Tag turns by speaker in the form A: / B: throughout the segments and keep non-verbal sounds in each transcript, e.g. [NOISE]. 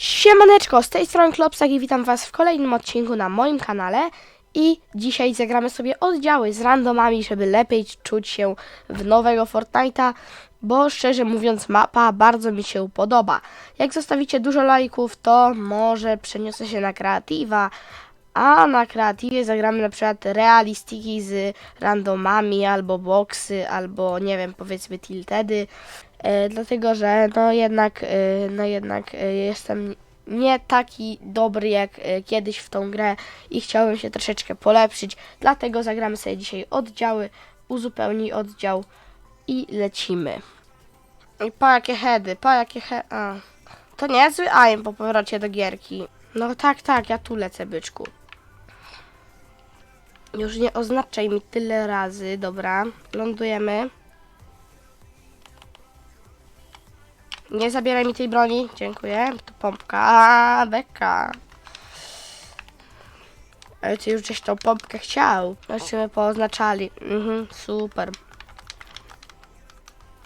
A: Siemaneczko, z tej strony Klopsak i witam was w kolejnym odcinku na moim kanale i dzisiaj zagramy sobie oddziały z randomami, żeby lepiej czuć się w nowego Fortnite'a, bo szczerze mówiąc mapa bardzo mi się podoba. Jak zostawicie dużo lajków, to może przeniosę się na kreatywa, a na kreatywie zagramy na przykład realistiki z randomami, albo boxy, albo nie wiem, powiedzmy tiltedy. E, dlatego, że no jednak, e, no jednak e, jestem nie taki dobry jak kiedyś w tą grę i chciałbym się troszeczkę polepszyć. Dlatego zagramy sobie dzisiaj oddziały, uzupełnij oddział i lecimy. I pa jakie heady, pa jakie he... A. To niezły aim po powrocie do gierki. No tak, tak, ja tu lecę, byczku. Już nie oznaczaj mi tyle razy, dobra. Lądujemy. Nie zabieraj mi tej broni, dziękuję. Tu pompka, a beka. Ale ty już gdzieś tą pompkę chciał. Myśmy pooznaczali. Mhm, super.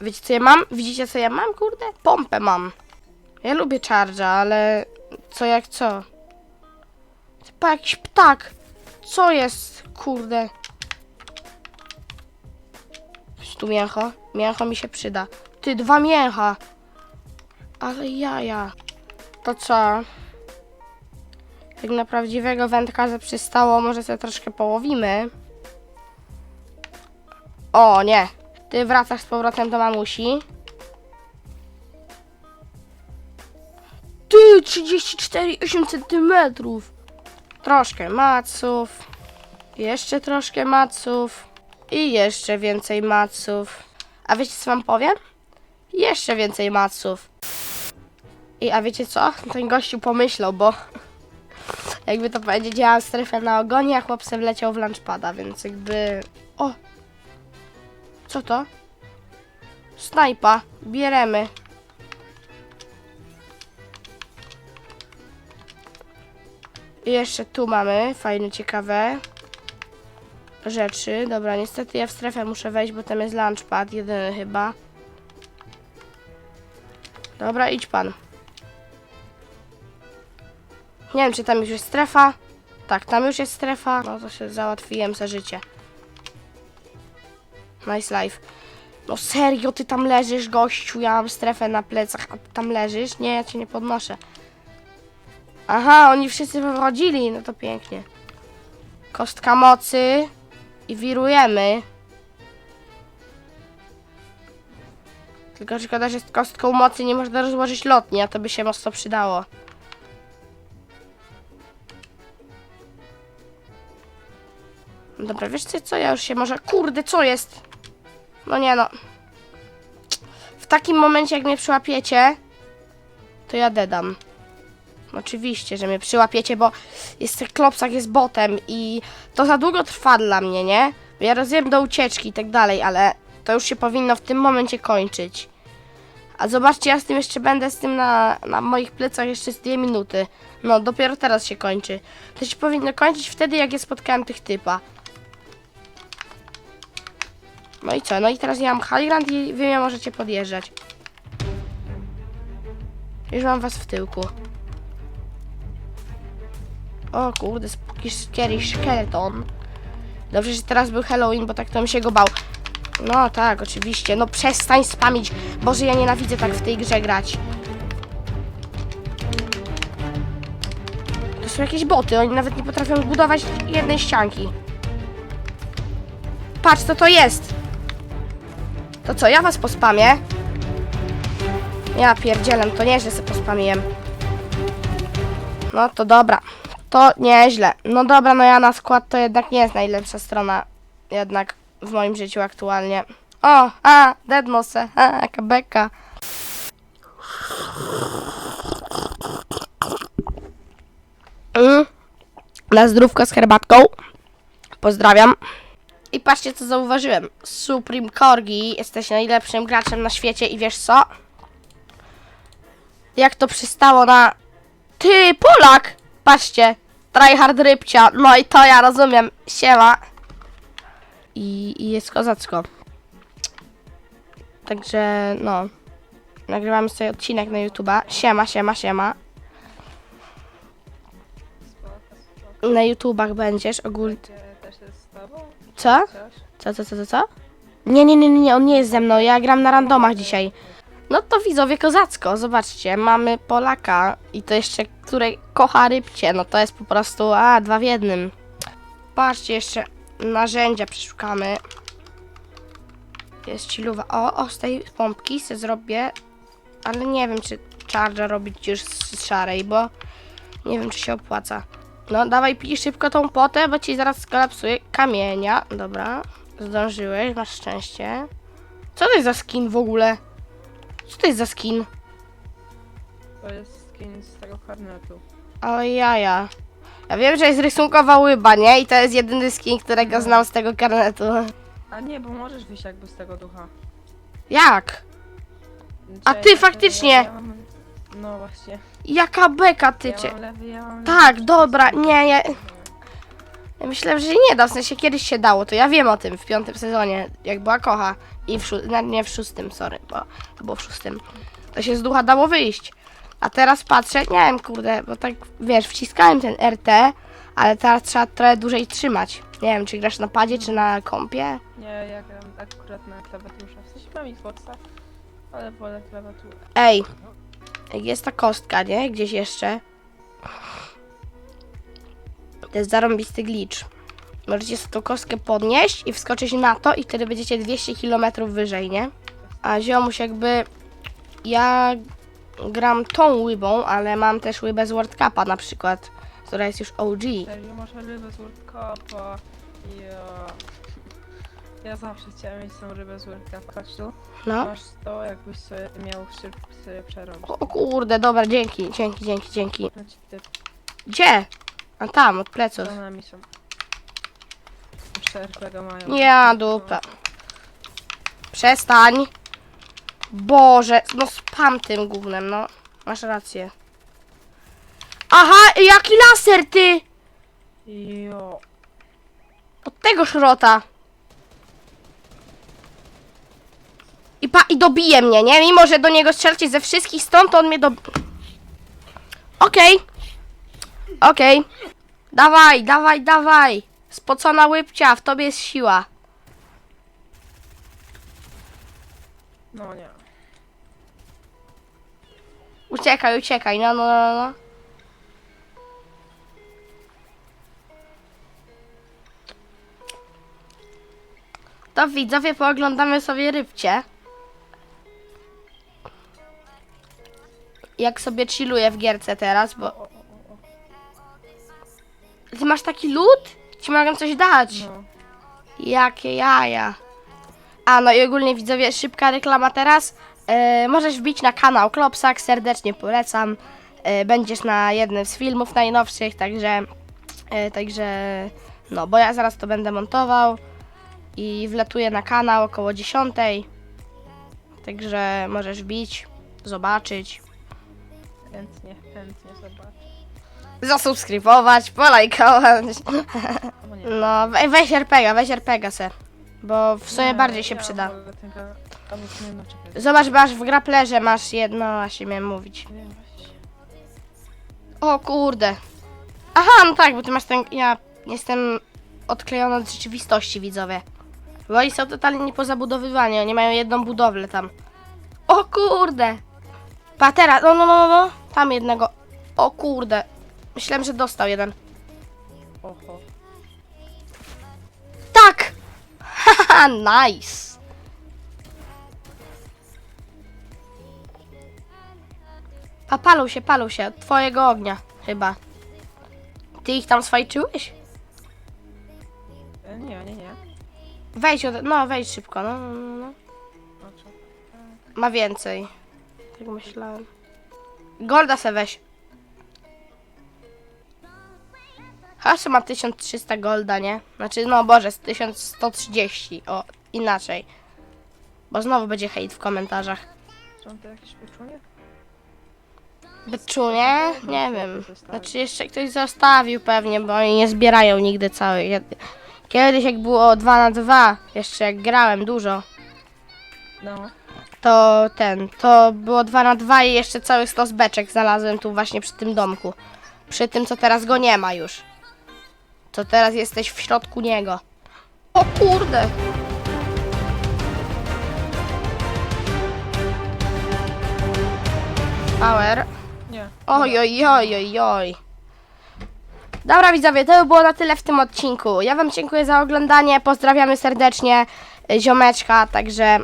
A: Wiecie co ja mam? Widzicie co ja mam, kurde? Pompę mam. Ja lubię charge'a, ale co jak co? Chyba jakiś ptak. Co jest, kurde? Tu mięcho? Mięcho mi się przyda. Ty, dwa mięcha. Ale jaja. To co? Jak na prawdziwego wędkarza przystało, może sobie troszkę połowimy. O, nie. Ty wracasz z powrotem do mamusi. Ty, 34,8 centymetrów. Troszkę maców. Jeszcze troszkę maców. I jeszcze więcej maców. A wiecie co wam powiem? Jeszcze więcej maców. I a wiecie co? Ten gościu pomyślał, bo jakby to powiedzieć, ja strefę na ogonie, a chłop wleciał w lunchpada, więc jakby... O! Co to? Snajpa. Bieremy. I jeszcze tu mamy fajne, ciekawe rzeczy. Dobra, niestety ja w strefę muszę wejść, bo tam jest lunchpad, jedyny chyba. Dobra, idź pan. Nie wiem, czy tam już jest strefa. Tak, tam już jest strefa. No to się załatwiłem za życie. Nice life. No serio, ty tam leżysz, gościu. Ja mam strefę na plecach, a tam leżysz? Nie, ja cię nie podnoszę. Aha, oni wszyscy wychodzili. No to pięknie. Kostka mocy. I wirujemy. Tylko szkoda, że z kostką mocy nie można rozłożyć lotni, a to by się mocno przydało. Dobra, wiesz co, co? Ja już się może... Kurde, co jest? No nie no. W takim momencie, jak mnie przyłapiecie, to ja dedam. Oczywiście, że mnie przyłapiecie, bo jest klopsak jest botem i to za długo trwa dla mnie, nie? Ja rozumiem do ucieczki i tak dalej, ale to już się powinno w tym momencie kończyć. A zobaczcie, ja z tym jeszcze będę z tym na, na moich plecach jeszcze z dwie minuty. No, dopiero teraz się kończy. To się powinno kończyć wtedy, jak ja spotkałem tych typa. No i co? No i teraz ja mam Highland i wy mnie możecie podjeżdżać. Już mam was w tyłku. O kurde, spooky scary skeleton. Dobrze, że teraz był Halloween, bo tak to mi się go bał. No tak, oczywiście. No przestań spamić. Boże, ja nienawidzę tak w tej grze grać. To są jakieś boty, oni nawet nie potrafią zbudować jednej ścianki. Patrz, co to jest! To co, ja was pospamię? Ja pierdzielam, to nie, że sobie pospamiłem. No to dobra. To nieźle. No dobra, no ja na skład to jednak nie jest najlepsza strona. Jednak w moim życiu aktualnie. O, a, Deadmose, a, jaka beka. Mm. Na zdrówko z herbatką. Pozdrawiam. I patrzcie, co zauważyłem. Supreme Korgi, jesteś najlepszym graczem na świecie i wiesz co? Jak to przystało na... Ty, Polak! Patrzcie, tryhard rybcia. No i to ja rozumiem. Siema. I, i jest kozacko. Także, no. Nagrywamy sobie odcinek na YouTube'a. Siema, siema, siema. Na YouTubach będziesz ogólnie.
B: Też jest z tobą?
A: Co? Co, co, co, co, co? Nie, nie, nie, nie, on nie jest ze mną, ja gram na randomach dzisiaj. No to widzowie kozacko, zobaczcie, mamy Polaka i to jeszcze, który kocha rybcie, no to jest po prostu, a, dwa w jednym. Patrzcie, jeszcze narzędzia przeszukamy. Jest chilluwa. O, o, z tej pompki se zrobię, ale nie wiem, czy charger robić już z szarej, bo nie wiem, czy się opłaca. No, dawaj pij szybko tą potę, bo ci zaraz skolapsuje kamienia. Dobra, zdążyłeś, masz szczęście. Co to jest za skin w ogóle? Co to jest za skin?
B: To jest skin z tego karnetu.
A: O jaja. Ja wiem, że jest rysunkowa łyba, nie? I to jest jedyny skin, którego znam z tego karnetu.
B: A nie, bo możesz wyjść jakby z tego ducha.
A: Jak? A ty faktycznie.
B: Ja mam... No właśnie.
A: Jaka beka ty
B: Ja mam lewy, ja mam
A: Tak,
B: lewy,
A: dobra,
B: wszystko.
A: nie, ja- Ja myślałem, że się nie da, w sensie kiedyś się dało, to ja wiem o tym w piątym sezonie, jak była kocha. I w szó- no, nie w szóstym, sorry, bo to było w szóstym. To się z ducha dało wyjść. A teraz patrzę, nie wiem, kurde, bo tak, wiesz, wciskałem ten RT, ale teraz trzeba trochę dłużej trzymać. Nie wiem, czy grasz na padzie, czy na kompie.
B: Nie, ja gram akurat na klawiaturze. W sensie mam Xboxa, ale wolę klawiaturę.
A: Ej, jest ta kostka, nie? Gdzieś jeszcze. To jest zarąbisty glitch. Możecie sobie tą kostkę podnieść i wskoczyć na to i wtedy będziecie 200 km wyżej, nie? A ziomuś jakby... Ja gram tą łybą, ale mam też łybę z World Cupa na przykład, która jest już OG.
B: Serio, masz rybę z World Cupa. Ja... Ja zawsze chciałem mieć tą rybę z Cupa. Chodź tu.
A: No.
B: Masz to, jakbyś sobie miał szybko sobie przerobić.
A: O kurde, dobra, dzięki, dzięki, dzięki, dzięki.
B: No ty,
A: Gdzie? A tam, od pleców.
B: za nami są. Mają.
A: Ja dupa. Przestań. Boże, no spam tym gównem, no. Masz rację. Aha, jaki laser ty!
B: Jo.
A: Od tego szrota. I pa, i dobije mnie, nie? Mimo, że do niego strzelcie ze wszystkich stąd, to on mnie do... Okej. Okej. Dawaj, dawaj, dawaj. Spocona łybcia, w tobie jest siła.
B: No nie.
A: Uciekaj, uciekaj, no, no, no, no. To widzowie, pooglądamy sobie rybcie. Jak sobie chilluję w gierce teraz, bo... Ty masz taki lód? Ci mogę coś dać.
B: No.
A: Jakie jaja. A no i ogólnie widzowie, szybka reklama teraz. E, możesz wbić na kanał Klopsak, serdecznie polecam. E, będziesz na jednym z filmów najnowszych, także, e, także no, bo ja zaraz to będę montował i wletuję na kanał około 10. Także możesz wbić, zobaczyć,
B: Chętnie, chętnie zobaczę.
A: zasubskrybować, polajkować.
B: Nie.
A: No, we, weź RPGa, weź RPGa se, bo w sumie
B: Nie,
A: bardziej się
B: ja
A: przyda.
B: wolę tego- albo nie, no czekaj.
A: Zobacz, masz w graplerze, masz jedno, właśnie miałem mówić.
B: Nie wiem właśnie.
A: O kurde. Aha, no tak, bo ty masz ten, ja jestem odklejona od rzeczywistości, widzowie. Bo oni są totalnie niepozabudowywani, oni mają jedną budowlę tam. O kurde. Patera, no, no, no, no, tam jednego. O kurde. Myślałem, że dostał jeden.
B: Oho.
A: Tak! Haha, [LAUGHS] nice. A palą się, palą się od twojego ognia, chyba. Ty ich tam swajczyłeś?
B: E, Nie, nie, nie.
A: Wejdź, od... no wejdź szybko, no, no, no, no.
B: Czekaj.
A: Ma więcej. Tak myślałem. Golda se weź. Hasza ma 1300 golda, nie? Znaczy, no Boże, z 1130. O, inaczej. Bo znowu będzie hejt w komentarzach.
B: Są to jakieś pieczonie?
A: Beczunie? Nie wiem. Znaczy jeszcze ktoś zostawił pewnie, bo oni nie zbierają nigdy całej. Ja- Kiedyś jak było 2 na 2 jeszcze jak grałem dużo,
B: No.
A: To ten, to było 2 na 2 i jeszcze cały stos beczek znalazłem tu właśnie przy tym domku. Przy tym, co teraz go nie ma już. To teraz jesteś w środku niego. O kurde! Power.
B: Nie.
A: Oj, oj, oj, oj, oj. Dobra widzowie, to by było na tyle w tym odcinku. Ja wam dziękuję za oglądanie, pozdrawiamy serdecznie ziomeczka, także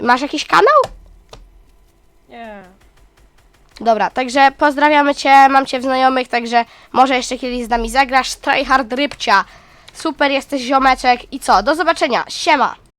A: yy, masz jakiś kanał?
B: Nie.
A: Dobra, także pozdrawiamy cię, mam cię w znajomych, także może jeszcze kiedyś z nami zagrasz. Tryhard Rybcia. Super jesteś ziomeczek i co? Do zobaczenia. Siema.